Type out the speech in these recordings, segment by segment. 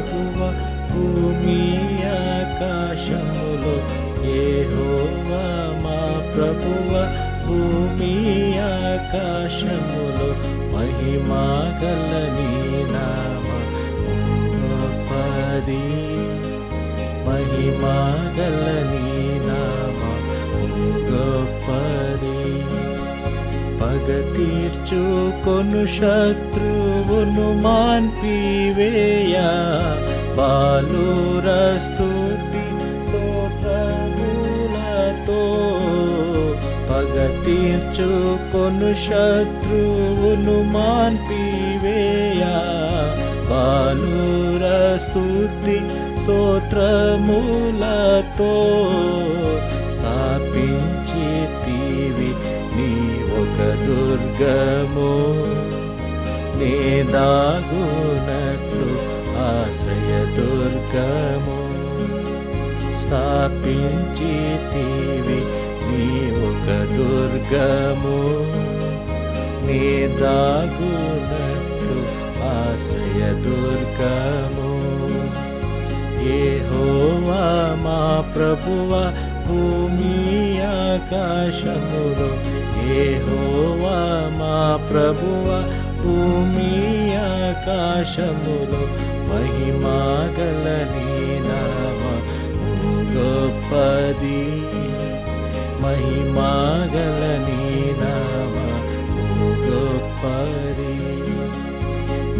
ప్రభువ భూమి ఆకాశములు ఏహోవా మా ప్రభువ భూమి ఆకాశములు మహిమా గల నీ నామ గొప్పది మహిమా గల भगति शत्रुवनुमान् पीवेया शत्रु स्तोत्रमूलतो पिवेया शत्रुवनुमान् पीवेया भूरस्तुति स्तोत्रमूलतो దుర్గము నే దాగునట్లు ఆశ్రయ దుర్గము. స్థాపించి తీవి నీ ఒక దుర్గము. నే దాగునట్లు ఆశ్రయ దుర్గము. యెహోవా మా ప్రభువ భూమి ఆకాశములో యెహోవా మా ప్రభువ భూమి ఆకాశములు మహిమా గల గొప్పది. మహిమా గల నీ నామ గొప్పది.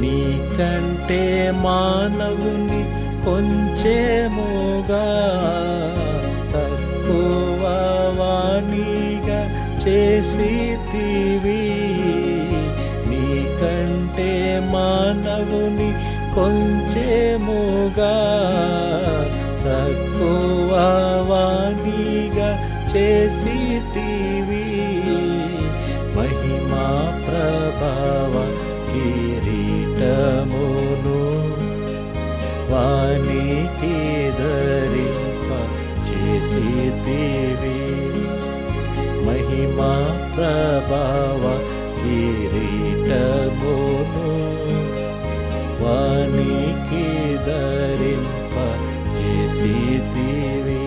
నీకంటే మానవుని కొంచెముగా చేసి తీవి నీకంటే మానవుని కొంచెముగా తక్కువ వాణిగా చేసి తీవి మహిమా ప్రభావ కిరీటమును వానికి ధరింప చేసి దేవి మహిమా ప్రభావ కిరీటమును వానికి ధరింప చేసి దేవి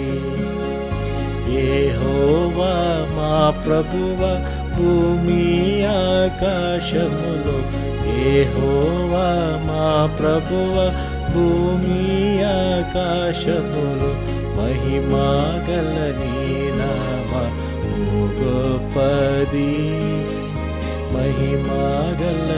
యెహోవా మా ప్రభువ భూమి ఆకాశములో యెహోవా మా ప్రభువ భూమి ఆకాశములో మహిమా గల నీ నామ మహిమా గల